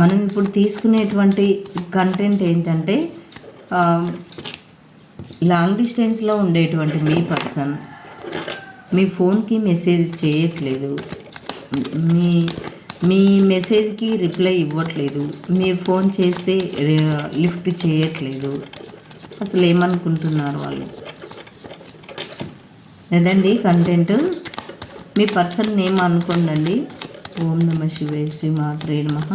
మనం ఇప్పుడు తీసుకునేటువంటి కంటెంట్ ఏంటంటే లాంగ్ డిస్టెన్స్లో ఉండేటువంటి మీ పర్సన్ మీ ఫోన్కి మెసేజ్ చేయట్లేదు. మీ మీ మెసేజ్కి రిప్లై ఇవ్వట్లేదు. మీరు ఫోన్ చేస్తే లిఫ్ట్ చేయట్లేదు. అసలు ఏమనుకుంటున్నారు వాళ్ళు? లేదండి కంటెంట్ మీ పర్సన్ నేమ్ అనుకోండి ఓం నమ శివే శ్రీ మాత్రే నమః.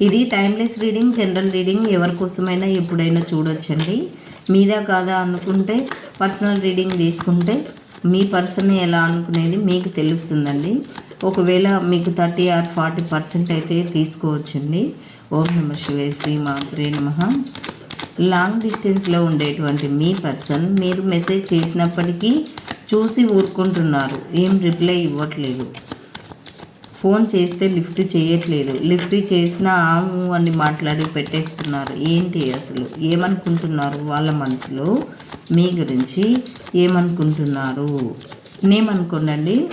ఇది టైమ్లెస్ రీడింగ్ జనరల్ రీడింగ్ ఎవరి కోసమైనా ఎప్పుడైనా చూడొచ్చండి. మీదా కాదా అనుకుంటే పర్సనల్ రీడింగ్ తీసుకుంటే మీ పర్సన్ ఎలా అనుకునేది మీకు తెలుస్తుందండి. ఒకవేళ మీకు థర్టీ ఆర్ ఫార్టీ పర్సెంట్ అయితే తీసుకోవచ్చండి. ఓం నమ శివే శ్రీ మాత్రే నమ. లాంగ్ డిస్టెన్స్లో ఉండేటువంటి మీ పర్సన్ మీరు మెసేజ్ చేసినప్పటికీ చూసి ఊరుకుంటున్నారు. ఏం రిప్లై ఇవ్వట్లేదు. ఫోన్ చేస్తే లిఫ్ట్ చేయట్లేదు. లిఫ్ట్ చేసినా ఆము అని మాట్లాడి పెట్టేస్తున్నారు. ఏంటి అసలు? ఏమనుకుంటున్నారు వాళ్ళ మనసులో? మీ గురించి ఏమనుకుంటున్నారు? నేమనుకోండి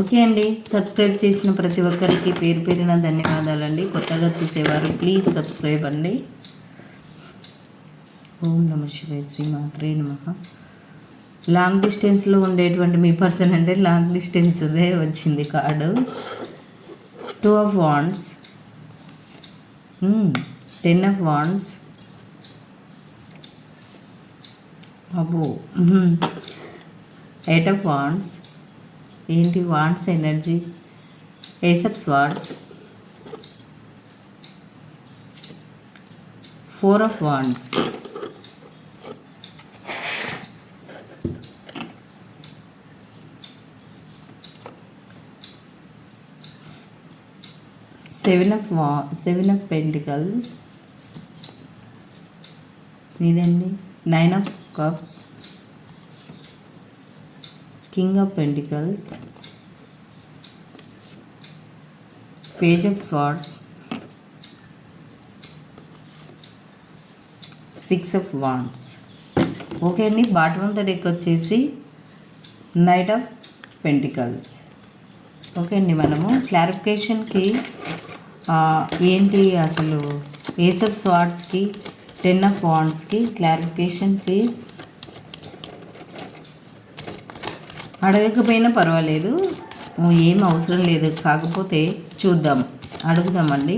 ఓకే అండి. సబ్స్క్రైబ్ చేసిన ప్రతి ఒక్కరికి పేరు పేరిన ధన్యవాదాలండి. కొత్తగా చూసేవారు ప్లీజ్ సబ్స్క్రైబ్ అండి. ఓం నమ శివాయ శ్రీ మాత్రే నమ. లాంగ్ డిస్టెన్స్లో ఉండేటువంటి మీ పర్సన్ అంటే లాంగ్ డిస్టెన్స్దే వచ్చింది card two of wands ten of wands అబ్బో. ఎయిట్ ఆఫ్ వాండ్స్ ఏంటి wands energy? Ace of wands. Four of wands. Seven of వా సెవెన్ ఆఫ్ పెంటికల్స్. ఇదండి. Nine of cups. King of pentacles page of swords six of wands okay అండి bottom of the deck వచ్చేసి knight of pentacles okay అండి మనము క్లారిఫికేషన్కి ఏంటి అసలు ace of స్వార్డ్స్కి టెన్ ఆఫ్ వాండ్స్కి క్లారిఫికేషన్ ప్లీజ్ అడగకపోయినా పర్వాలేదు. ఏం అవసరం లేదు. కాకపోతే చూద్దాం. అడుగుదామండి.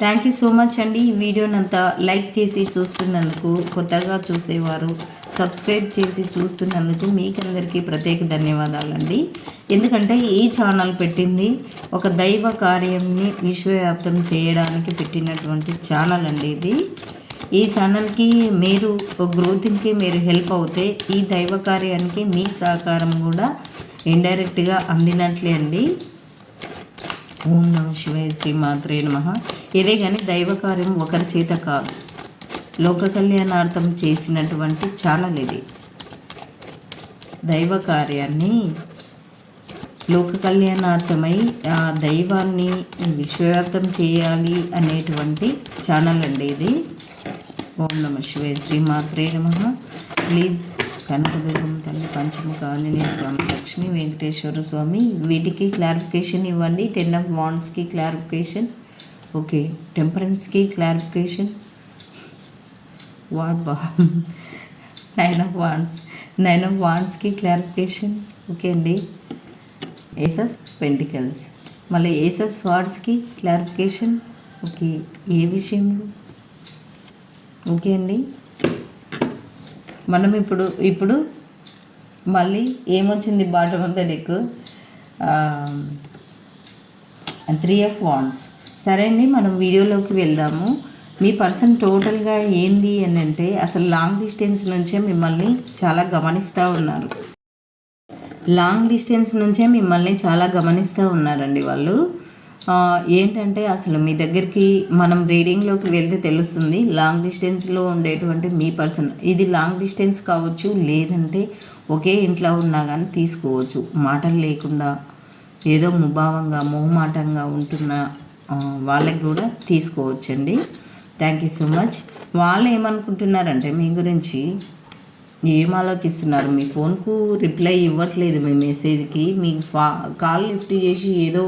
థ్యాంక్ యూ సో మచ్ అండి. ఈ వీడియోనంతా లైక్ చేసి చూస్తున్నందుకు కొత్తగా చూసేవారు సబ్స్క్రైబ్ చేసి చూస్తున్నందుకు మీకందరికీ ప్రత్యేక ధన్యవాదాలండి. ఎందుకంటే ఈ ఛానల్ పెట్టింది ఒక దైవ కార్యంని విశ్వవ్యాప్తం చేయడానికి పెట్టినటువంటి ఛానల్ అండి ఇది. ఈ ఛానల్కి మీరు గ్రోతింగ్కి మీరు హెల్ప్ అవుతే ఈ దైవ కార్యానికి మీ సహకారం కూడా ఇండైరెక్ట్గా అందినట్లే అండి. ఓం నమ శివాయ శ్రీ మాత్రే నమ. ఇదే కానీ దైవ కార్యం ఒకరి చేత కాదు. లోక కళ్యాణార్థం చేసినటువంటి ఛానల్ ఇది. దైవ కార్యాన్ని లోక కళ్యాణార్థమై ఆ దైవాన్ని విశ్వవ్యాప్తం చేయాలి అనేటువంటి ఛానల్ అండి ఇది. ఓం నమ శివే శ్రీ మాత్రే నమ. ప్లీజ్ కనకదుర్గం తల్లి పంచముఖ ఆంజనేయ స్వామి లక్ష్మి వెంకటేశ్వర స్వామి వీటికి క్లారిఫికేషన్ ఇవ్వండి. టెన్ ఆఫ్ వాండ్స్కి క్లారిఫికేషన్ ఓకే టెంపరెన్స్కి క్లారిఫికేషన్ వాట్ బా nine of wands nine of వాండ్స్కి clarification okay అండి. ఏస్ ఆఫ్ పెంటికల్స్ మళ్ళీ ఏస్ ఆఫ్ స్వార్డ్స్కి క్లారిఫికేషన్ ఓకే ఏ విషయంలో? ఓకే అండి. మనం ఇప్పుడు ఇప్పుడు మళ్ళీ ఏమొచ్చింది bottom of the deck? Three of wands సరే అండి మనం వీడియోలోకి వెళ్దాము. మీ పర్సన్ టోటల్గా ఏంది అని అంటే అసలు లాంగ్ డిస్టెన్స్ నుంచే మిమ్మల్ని చాలా గమనిస్తూ ఉన్నారు. లాంగ్ డిస్టెన్స్ నుంచే మిమ్మల్ని చాలా గమనిస్తూ ఉన్నారండి వాళ్ళు. ఏంటంటే అసలు మీ దగ్గరికి మనం రీడింగ్లోకి వెళ్తే తెలుస్తుంది లాంగ్ డిస్టెన్స్లో ఉండేటువంటి మీ పర్సన్ ఇది లాంగ్ డిస్టెన్స్ కావచ్చు లేదంటే ఒకే ఇంట్లో ఉన్నా కానీ తీసుకోవచ్చు. మాటలు లేకుండా ఏదో ముభావంగా మొహమాటంగా ఉంటున్న వాళ్ళకి కూడా తీసుకోవచ్చండి. థ్యాంక్ యూ సో మచ్ వాళ్ళు ఏమనుకుంటున్నారంటే మీ గురించి ఏం ఆలోచిస్తున్నారు? మీ ఫోన్కు రిప్లై ఇవ్వట్లేదు మీ మెసేజ్కి మీ ఫా కాల్ లిఫ్ట్ చేసి ఏదో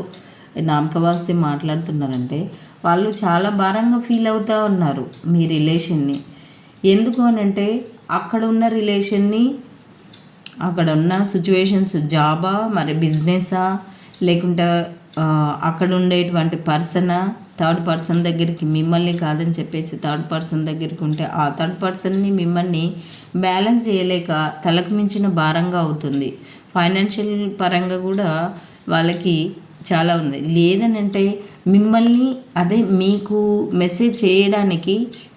నామకవాస్తే మాట్లాడుతున్నారంటే వాళ్ళు చాలా భారంగా ఫీల్ అవుతూ ఉన్నారు మీ రిలేషన్ని. ఎందుకు అని అంటే అక్కడ ఉన్న రిలేషన్ని అక్కడ ఉన్న సిచ్యువేషన్స్ జాబా మరి బిజినెసా లేకుంటే అక్కడ ఉండేటువంటి పర్సనా థర్డ్ పర్సన్ దగ్గరికి మిమ్మల్ని కాదని చెప్పేసి థర్డ్ పర్సన్ దగ్గరికి ఉంటే ఆ థర్డ్ పర్సన్ని మిమ్మల్ని బ్యాలెన్స్ చేయలేక తలకు మించిన భారంగా అవుతుంది. ఫైనాన్షియల్ పరంగా కూడా వాళ్ళకి చాలా ఉంది. లేదనంటే మిమ్మల్ని అదే మీకు మెసేజ్ చేయడానికి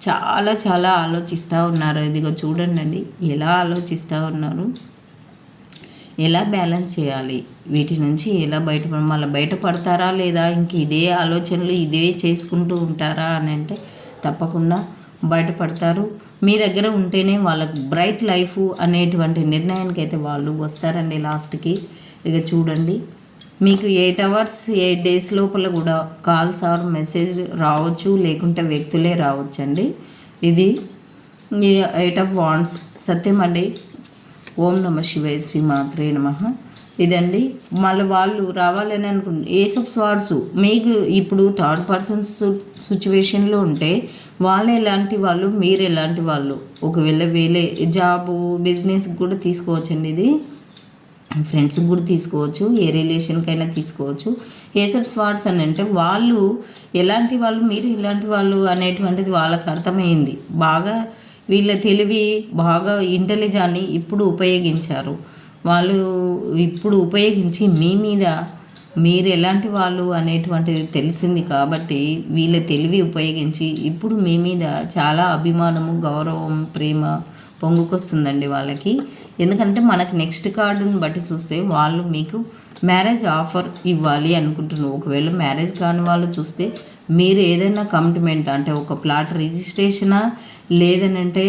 చాలా చాలా ఆలోచిస్తూ ఉన్నారు. ఇదిగో చూడండి ఎలా ఆలోచిస్తూ ఉన్నారు? ఎలా బ్యాలెన్స్ చేయాలి? వీటి నుంచి ఎలా బయట మళ్ళీ బయటపడతారా లేదా? ఇంక ఇదే ఆలోచనలు ఇదే చేసుకుంటూ ఉంటారా అని అంటే తప్పకుండా బయటపడతారు. మీ దగ్గర ఉంటేనే వాళ్ళకు బ్రైట్ లైఫ్ అనేటువంటి నిర్ణయానికి అయితే వాళ్ళు వస్తారండి లాస్ట్కి. ఇక చూడండి. మీకు ఎయిట్ అవర్స్ ఎయిట్ డేస్ లోపల కూడా కాల్స్ ఆర్ మెసేజ్ రావచ్చు లేకుంటే వ్యక్తులే రావచ్చు అండి ఇది ఎయిట్ ఆఫ్ వాన్స్. సత్యం అండి. ఓం నమ శివాయ శ్రీ మాత్రే నమ. ఇదండి. మళ్ళీ వాళ్ళు రావాలని అనుకుంటు ఏసప్ స్వార్డ్స్ మీకు ఇప్పుడు థర్డ్ పర్సన్స్ సిచ్యువేషన్లో ఉంటే వాళ్ళు ఎలాంటి వాళ్ళు మీరు ఎలాంటి వాళ్ళు? ఒకవేళ వేలే జాబు బిజినెస్ కూడా తీసుకోవచ్చండి ఇది. ఫ్రెండ్స్కి కూడా తీసుకోవచ్చు ఏ రిలేషన్కైనా తీసుకోవచ్చు. ఏసప్స్ స్వార్డ్స్ అని అంటే వాళ్ళు ఎలాంటి వాళ్ళు మీరు ఇలాంటి వాళ్ళు అనేటువంటిది వాళ్ళకి అర్థమైంది. బాగా వీళ్ళ తెలివి బాగా ఇంటెలిజాన్ని ఇప్పుడు ఉపయోగించారు. వాళ్ళు ఇప్పుడు ఉపయోగించి మీ మీద మీరు ఎలాంటి వాళ్ళు అనేటువంటిది తెలిసింది కాబట్టి వీళ్ళ తెలివి ఉపయోగించి ఇప్పుడు మీ మీద చాలా అభిమానము గౌరవం ప్రేమ పొంగుకొస్తుందండి వాళ్ళకి. ఎందుకంటే మనకు నెక్స్ట్ కార్డుని బట్టి చూస్తే వాళ్ళు మీకు మ్యారేజ్ ఆఫర్ ఇవ్వాలి అనుకుంటున్నారు. ఒకవేళ మ్యారేజ్ కాని వాళ్ళు చూస్తే మీరు ఏదైనా కమిట్మెంట్ అంటే ఒక ప్లాట్ రిజిస్ట్రేషనా లేదనంటే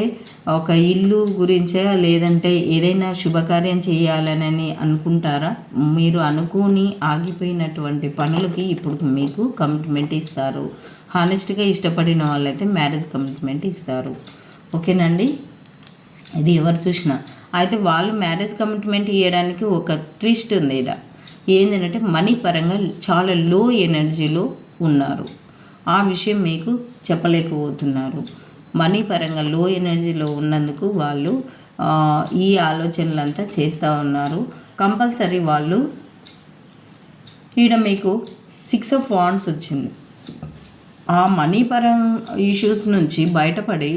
ఒక ఇల్లు గురించే లేదంటే ఏదైనా శుభకార్యం చేయాలని అనుకుంటారా? మీరు అనుకుని ఆగిపోయినటువంటి పనులకి ఇప్పుడు మీకు కమిట్మెంట్ ఇస్తారు. హానెస్ట్గా ఇష్టపడిన వాళ్ళైతే మ్యారేజ్ కమిట్మెంట్ ఇస్తారు. ఓకేనండి? ఇది ఎవరు చూసినా. అయితే వాళ్ళు మ్యారేజ్ కమిట్మెంట్ ఇవ్వడానికి ఒక ట్విస్ట్ ఉంది ఇక్కడ ఏంటంటే మనీ పరంగా చాలా లో ఎనర్జీలో ఉన్నారు. ఆ విషయం మీకు చెప్పలేకపోతున్నారు. మనీ పరంగా లో ఎనర్జీలో ఉన్నందుకు వాళ్ళు ఈ ఆలోచనలంతా చేస్తూ ఉన్నారు. కంపల్సరీ వాళ్ళు ఈడ మీకు సిక్స్ ఆఫ్ వాన్స్ వచ్చింది. ఆ మనీ పరం ఇష్యూస్ నుంచి బయటపడి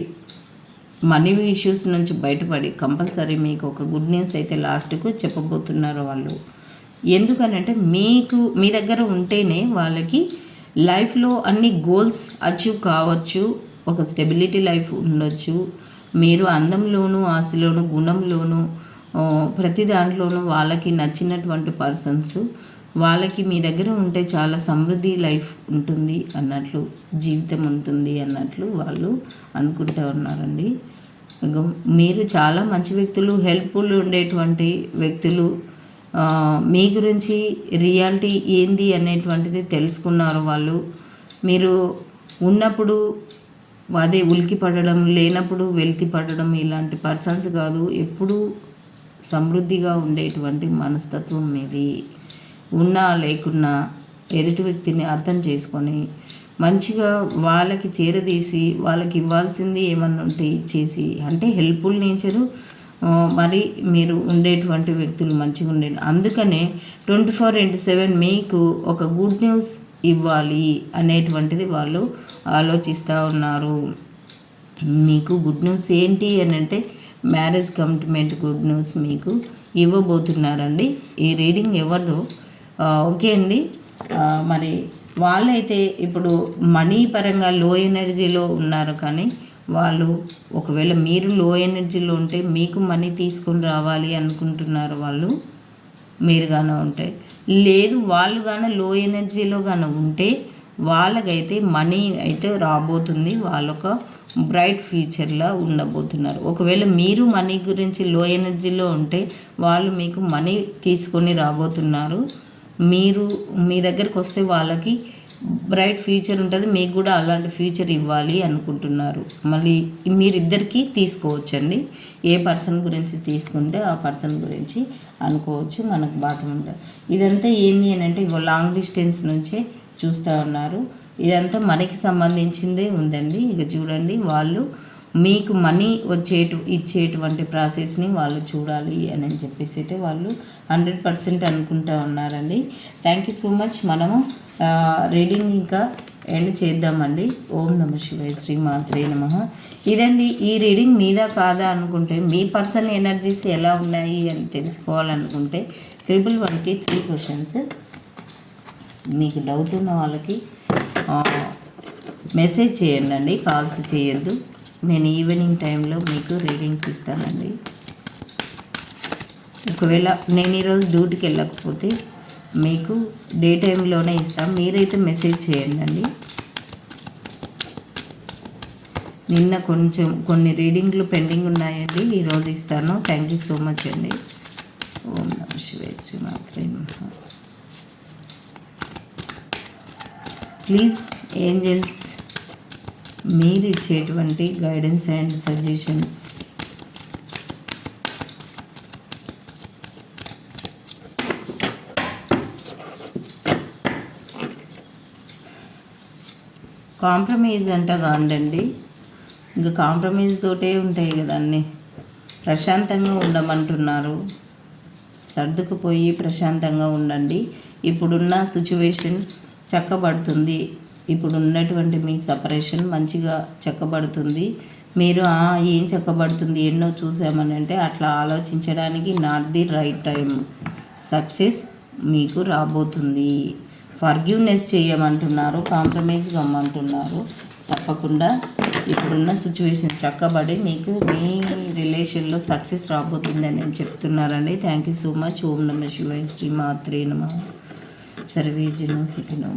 మనీ ఇష్యూస్ నుంచి బయటపడి కంపల్సరీ మీకు ఒక గుడ్ న్యూస్ అయితే లాస్ట్కు చెప్పబోతున్నారు వాళ్ళు. ఎందుకనంటే మీకు మీ దగ్గర ఉంటేనే వాళ్ళకి లైఫ్లో అన్ని గోల్స్ అచీవ్ కావచ్చు ఒక స్టెబిలిటీ లైఫ్ ఉండొచ్చు. మీరు అందంలోనూ ఆస్తిలోను గుణంలోనూ ప్రతి దాంట్లోనూ వాళ్ళకి నచ్చినటువంటి పర్సన్స్ వాళ్ళకి మీ దగ్గర ఉంటే చాలా సమృద్ధి లైఫ్ ఉంటుంది అన్నట్లు జీవితం ఉంటుంది అన్నట్లు వాళ్ళు అనుకుంటూ ఉన్నారండి. మీరు చాలా మంచి వ్యక్తులు హెల్ప్ఫుల్ ఉండేటువంటి వ్యక్తులు. మీ గురించి రియాలిటీ ఏంది అనేటువంటిది తెలుసుకున్నారు వాళ్ళు. మీరు ఉన్నప్పుడు అదే ఉలికి పడడం లేనప్పుడు వెలితి పడడం ఇలాంటి పర్సన్స్ కాదు. ఎప్పుడూ సమృద్ధిగా ఉండేటువంటి మనస్తత్వం మీది. ఉన్నా లేకున్నా ఎదుటి వ్యక్తిని అర్థం చేసుకొని మంచిగా వాళ్ళకి చేరదీసి వాళ్ళకి ఇవ్వాల్సింది ఏమన్నా ఉంటే ఇచ్చేసి అంటే హెల్ప్ఫుల్ నేచరు మరి మీరు ఉండేటువంటి వ్యక్తులు మంచిగా ఉండే అందుకనే ట్వంటీ ఫోర్ ఇంటూ సెవెన్ మీకు ఒక గుడ్ న్యూస్ ఇవ్వాలి అనేటువంటిది వాళ్ళు ఆలోచిస్తూ ఉన్నారు. మీకు గుడ్ న్యూస్ ఏంటి అని అంటే మ్యారేజ్ కమిట్మెంట్ గుడ్ న్యూస్ మీకు ఇవ్వబోతున్నారండి. ఈ రీడింగ్ ఎవరిదో ఓకే అండి. మరి వాళ్ళైతే ఇప్పుడు మనీ పరంగా లో ఎనర్జీలో ఉన్నారు కానీ వాళ్ళు ఒకవేళ మీరు లో ఎనర్జీలో ఉంటే మీకు మనీ తీసుకొని రావాలి అనుకుంటున్నారు వాళ్ళు మీరు గాన ఉంటే. లేదు వాళ్ళు కానీ లో ఎనర్జీలో కానీ ఉంటే వాళ్ళకైతే మనీ అయితే రాబోతుంది. వాళ్ళొక బ్రైట్ ఫ్యూచర్లా ఉండబోతున్నారు. ఒకవేళ మీరు మనీ గురించి లో ఎనర్జీలో ఉంటే వాళ్ళు మీకు మనీ తీసుకొని రాబోతున్నారు. మీరు మీ దగ్గరకు వస్తే వాళ్ళకి బ్రైట్ ఫ్యూచర్ ఉంటుంది మీకు కూడా అలాంటి ఫ్యూచర్ ఇవ్వాలి అనుకుంటున్నారు. మళ్ళీ మీరిద్దరికీ తీసుకోవచ్చండి. ఏ పర్సన్ గురించి తీసుకుంటే ఆ పర్సన్ గురించి అనుకోవచ్చు మనకు బాటం ఉంటుంది. ఇదంతా ఏంటి అని అంటే ఇగో లాంగ్ డిస్టెన్స్ నుంచే చూస్తూ ఉన్నారు. ఇదంతా మనకి సంబంధించిందే ఉందండి. ఇక చూడండి వాళ్ళు మీకు మనీ వచ్చేటు ఇచ్చేటువంటి ప్రాసెస్ని వాళ్ళు చూడాలి అని చెప్పేసి అయితే వాళ్ళు హండ్రెడ్ పర్సెంట్ అనుకుంటా ఉన్నారండి. థ్యాంక్ యూ సో మచ్ మనము రీడింగ్ ఇంకా ఎండ్ చేద్దామండి. ఓం నమ శివాయ శ్రీ మాత్రే నమ. ఇదండి ఈ రీడింగ్ మీదా కాదా అనుకుంటే మీ పర్సన్ ఎనర్జీస్ ఎలా ఉన్నాయి అని తెలుసుకోవాలనుకుంటే త్రిబుల్ వన్కి త్రీ క్వశ్చన్స్. మీకు డౌట్ ఉన్న వాళ్ళకి మెసేజ్ చేయండి అండి కాల్స్ చేయొద్దు. నేను ఈవినింగ్ టైంలో మీకు రీడింగ్స్ ఇస్తానండి. ఒకవేళ నేను ఈరోజు డ్యూటీకి వెళ్ళకపోతే మీకు డే టైంలోనే ఇస్తాం. మీరైతే మెసేజ్ చేయండి అండి. నిన్న కొంచెం కొన్ని రీడింగ్లు పెండింగ్ ఉన్నాయండి. ఈరోజు ఇస్తాను. థ్యాంక్ యూ సో మచ్ అండి. ఓం నమ శివాయ శ్రీమాత్రే ప్లీజ్ ఏంజల్స్ మీరు ఇచ్చేటువంటి గైడెన్స్ అండ్ సజెషన్స్ కాంప్రమైజ్ అంట కాండండి ఇంకా కాంప్రమైజ్ తోటే ఉంటాయి కదా అన్నీ. ప్రశాంతంగా ఉండమంటున్నారు. సర్దుకుపోయి ప్రశాంతంగా ఉండండి. ఇప్పుడున్న సిచ్యువేషన్ చక్కబడుతుంది. ఇప్పుడు ఉన్నటువంటి మీ సపరేషన్ మంచిగా చెక్కబడుతుంది. మీరు ఏం చెక్కబడుతుంది? ఎన్నో చూసామని అంటే అట్లా ఆలోచించడానికి not the right time success మీకు రాబోతుంది. ఫర్గ్యూనెస్ చేయమంటున్నారు కాంప్రమైజ్ కమ్మంటున్నారు తప్పకుండా ఇప్పుడున్న సిచ్యువేషన్ చక్కబడి మీకు మీ రిలేషన్లో సక్సెస్ రాబోతుందని నేను చెప్తున్నారండి థ్యాంక్ యూ సో మచ్. ఓం నమ శివాయ శ్రీ మాత్రే నమ. సర్వేజను సుఖినో